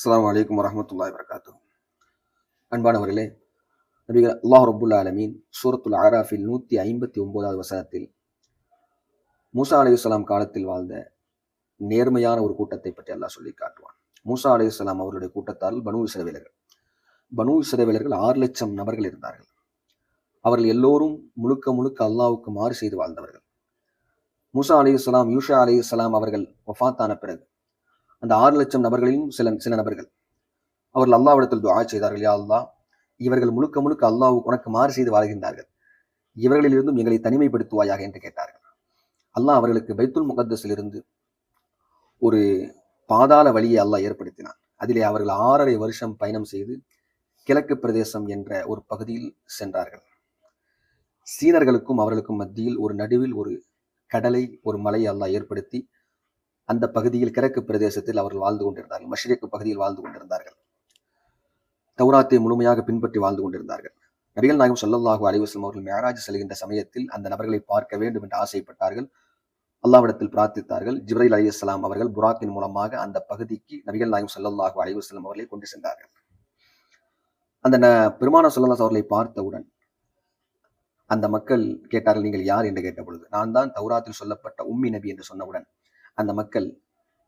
அஸ்லாம் வலைக்கம் வரஹ்மத்துல்லாஹி வரகாத்து அன்பானவர்களே நபிகள் அல்லாஹ் ரபுல்லா அலமீன் சூரத்துல் ஆராஃபில் நூற்றி ஐம்பத்தி ஒன்பதாவது வசனத்தில் மூசா அலையுஸ்லாம் காலத்தில் வாழ்ந்த நேர்மையான ஒரு கூட்டத்தை பற்றி அல்லாஹ் சொல்லி காட்டுவான். மூசா அலையுஸ்லாம் அவருடைய கூட்டத்தால் பனு இஸ்ரவேலர்கள். பனு இஸ்ரவேலர்கள் ஆறு லட்சம் நபர்கள் இருந்தார்கள். அவர்கள் எல்லோரும் முழுக்க முழுக்க அல்லாவுக்கு மாறு செய்து வாழ்ந்தவர்கள். மூசா அலையுஸ்லாம் யூஷா அலையுஸ்லாம் அவர்கள் வஃபாத்தான பிறகு அந்த ஆறு லட்சம் நபர்களிலும் சில சில நபர்கள். அவர்கள் அல்லாவிடத்தில் துவா செய்தார்கள் யா அல்லாஹ். இவர்கள் முழுக்க முழுக்க அல்லாஹ் உனக்கு மாறு செய்து வாழ்கின்றார்கள். இவர்களிலிருந்தும் எங்களை தனிமைப்படுத்துவாயாக என்று கேட்டார்கள். அல்லாஹ் அவர்களுக்கு பைத்துல் முகத்தஸிலிருந்து ஒரு பாதாள வழியை அல்லாஹ் ஏற்படுத்தினான். அதிலே அவர்கள் ஆறரை வருஷம் பயணம் செய்து கிழக்கு பிரதேசம் என்ற ஒரு பகுதியில் சென்றார்கள். சீனர்களுக்கும் அவர்களுக்கும் மத்தியில் ஒரு நடுவில் ஒரு கடலை ஒரு மலையை அல்லாஹ் ஏற்படுத்தி அந்த பகுதியில் கிழக்கு பிரதேசத்தில் அவர்கள் வாழ்ந்து கொண்டிருந்தார்கள். மஷ்ரிக்கு பகுதியில் வாழ்ந்து கொண்டிருந்தார்கள். தௌராத்தை முழுமையாக பின்பற்றி வாழ்ந்து கொண்டிருந்தார்கள். நபிகள் நாயகம் சொல்லல்லாஹு அலைஹி அவர்கள் மேராஜ் செல்கின்ற சமயத்தில் அந்த நபர்களை பார்க்க வேண்டும் என்று ஆசைப்பட்டார்கள். அல்லாவிடத்தில் பிரார்த்தித்தார்கள். ஜிப்ரைல் இஸ்லாம் அவர்கள் புராக்கின் மூலமாக அந்த பகுதிக்கு நபிகள் நாயகம் சொல்லல்லாஹு அலைஹி அவர்களை கொண்டு சென்றார்கள். அந்த ந பெருமான சொல்லல்லாஸ் அவர்களை பார்த்தவுடன் அந்த மக்கள் கேட்டார்கள் நீங்கள் யார்? என்று கேட்ட பொழுது நான் தான் தௌராத்தில் சொல்லப்பட்ட உம்மி நபி என்று சொன்னவுடன் அந்த மக்கள்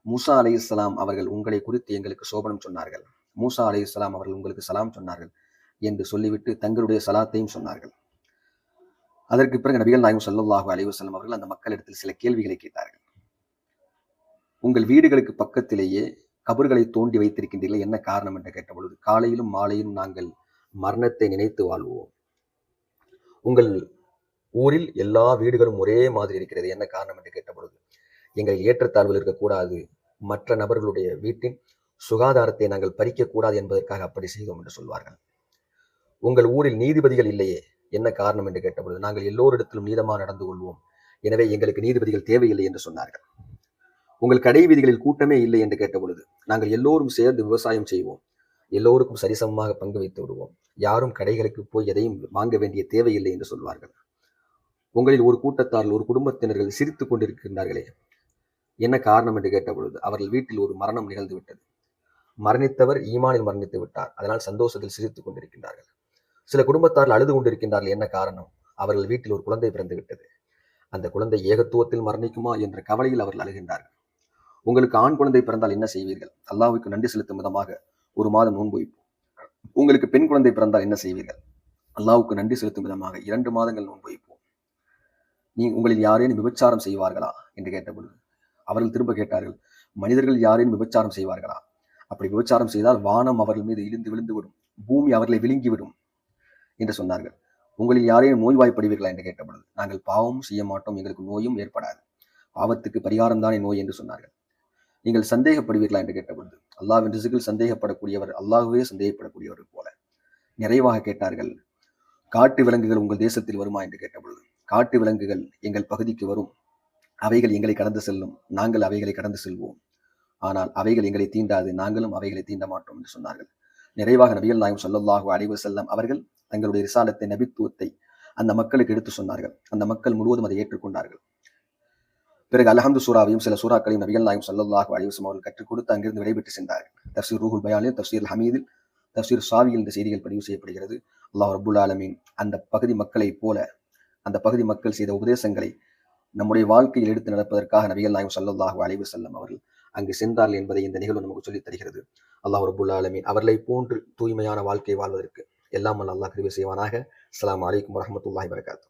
மூசா அலை இஸ்லாம் அவர்கள் உங்களை குறித்து எங்களுக்கு சோபனம் சொன்னார்கள். மூசா அலை இஸ்லாம் அவர்கள் உங்களுக்கு சலாம் சொன்னார்கள் என்று சொல்லிவிட்டு தங்களுடைய சலாத்தையும் சொன்னார்கள். அதற்கு பிறகு நபிகள் நாயகம் சல்லாஹு அலைஹி வஸல்லம் அவர்கள் அந்த மக்களிடத்தில் சில கேள்விகளை கேட்டார்கள். உங்கள் வீடுகளுக்கு பக்கத்திலேயே கபர்களை தோண்டி வைத்திருக்கின்றீர்கள் என்ன காரணம் என்று கேட்ட பொழுது காலையிலும் மாலையிலும் நாங்கள் மரணத்தை நினைத்து வாழ்வோம். உங்கள் ஊரில் எல்லா வீடுகளும் ஒரே மாதிரி இருக்கிறது என்ன காரணம் என்று கேட்ட பொழுது எங்கள் ஏற்றத்தாழ்வில் இருக்கக்கூடாது. மற்ற நபர்களுடைய வீட்டின் சுகாதாரத்தை நாங்கள் பறிக்கக்கூடாது என்பதற்காக அப்படி செய்தோம் என்று சொல்வார்கள். உங்கள் ஊரில் நீதிபதிகள் இல்லையே என்ன காரணம் என்று கேட்டபொழுது நாங்கள் எல்லோரிடத்திலும் நீதமாக நடந்து கொள்வோம். எனவே எங்களுக்கு நீதிபதிகள் தேவையில்லை என்று சொன்னார்கள். உங்கள் கடை வீதிகளில் கூட்டமே இல்லை என்று கேட்டபொழுது நாங்கள் எல்லோரும் சேர்ந்து விவசாயம் செய்வோம். எல்லோருக்கும் சரிசமமாக பங்கு வைத்து விடுவோம். யாரும் கடைகளுக்கு போய் எதையும் வாங்க வேண்டிய தேவையில்லை என்று சொல்வார்கள். உங்களில் ஒரு கூட்டத்தாரில் ஒரு குடும்பத்தினர்கள் சிரித்துக் கொண்டிருக்கின்றார்களே என்ன காரணம் என்று கேட்டபொழுது அவர்கள் வீட்டில் ஒரு மரணம் நிகழ்ந்து விட்டது. மரணித்தவர் ஈமானில் மரணித்து விட்டார். அதனால் சந்தோஷத்தில் சிரித்துக் கொண்டிருக்கின்றார்கள். சில குடும்பத்தார்கள் அழுது கொண்டிருக்கின்றார்கள். என்ன காரணம்? அவர்கள் வீட்டில் ஒரு குழந்தை பிறந்து விட்டது. அந்த குழந்தை ஏகத்துவத்தில் மரணிக்குமா என்ற கவலையில் அவர்கள் அழுகின்றார்கள். உங்களுக்கு ஆண் குழந்தை பிறந்தால் என்ன செய்வீர்கள்? அல்லாவுக்கு நன்றி செலுத்தும் விதமாக ஒரு மாதம் நோன்பு வைப்போம் உங்களுக்கு பெண் குழந்தை பிறந்தால் என்ன செய்வீர்கள்? அல்லாவுக்கு நன்றி செலுத்தும் விதமாக இரண்டு மாதங்கள் நோன்பு வைப்போம் நீ உங்களில் யாரேனும் விபச்சாரம் செய்வார்களா? என்று கேட்டபொழுது அவர்கள் திரும்ப கேட்டார்கள் மனிதர்கள் யாரையும் விபச்சாரம் செய்வார்களா? அப்படி விபச்சாரம் செய்தால் வானம் அவர்கள் மீது இழுந்து விழுந்து விடும் பூமி அவர்களை விழுங்கிவிடும் என்று சொன்னார்கள். உங்களில் யாரையும் நோய்வாய்ப்படுவீர்களா? என்று கேட்டபொழுது நாங்கள் பாவமும் செய்ய மாட்டோம் எங்களுக்கு நோயும் ஏற்படாது. பாவத்துக்கு பரிகாரம் தானே நோய்? என்று சொன்னார்கள். நீங்கள் சந்தேகப்படுவீர்களா? என்று கேட்டபொழுது அல்லாவின் ரிசுகில் சந்தேகப்படக்கூடியவர் அல்லாஹுவே சந்தேகப்படக்கூடியவர் போல. நிறைவாக கேட்டார்கள் காட்டு விலங்குகள் உங்கள் தேசத்தில் வருமா? என்று கேட்டபொழுது காட்டு விலங்குகள் எங்கள் பகுதிக்கு வரும் அவைகள் எங்களை கடந்து செல்லும். நாங்கள் அவைகளை கடந்து செல்வோம். ஆனால் அவைகள் எங்களை தீண்டாது. நாங்களும் அவைகளை தீண்ட மாட்டோம் என்று சொன்னார்கள். நிறைவாக நபிகள் நாயகம் ஸல்லல்லாஹு அடைவு செல்லம் அவர்கள் தங்களுடைய ரிசாலத்தை நபித்துவத்தை அந்த மக்களுக்கு எடுத்து சொன்னார்கள். அந்த மக்கள் முழுவதும் அதை ஏற்றுக்கொண்டார்கள். பிறகு அலஹந்து சூறாவையும் சில சூறாக்களையும் நபிகள் நாயகம் ஸல்லல்லாஹு அலிவசம் அவர்கள் கற்றுக் கொடுத்து அங்கிருந்து விடைபெற்று சென்றார்கள். தஃசீர் ரூஹுல் பயானில் தஃசீர் ஹமீதில் தஃசீர் சாவியில் இந்த செய்திகள் பதிவு செய்யப்படுகிறது. அல்லாஹ் ரபுல் ஆலமீன் அந்த பகுதி மக்களைப் போல அந்த பகுதி மக்கள் செய்த உபதேசங்களை நம்முடைய வாழ்க்கையில் எடுத்து நடப்பதற்காக நபிகள் நாயகம் சல்லாஹு அலைவு செல்லம் அவர்கள் அங்கு சென்றார்கள் என்பதை இந்த நிகழ்வு நமக்கு சொல்லித் தருகிறது. அல்லாஹ் ரபுல் ஆலமீன். அவர்களை போன்று தூய்மையான வாழ்க்கை வாழ்வதற்கு எல்லாம் அல்ல அல்லாஹ் கருவி செய்வானாக. அஸ்லாம் அலைக்கும் வரமத்துல்லாஹி வரகாத்து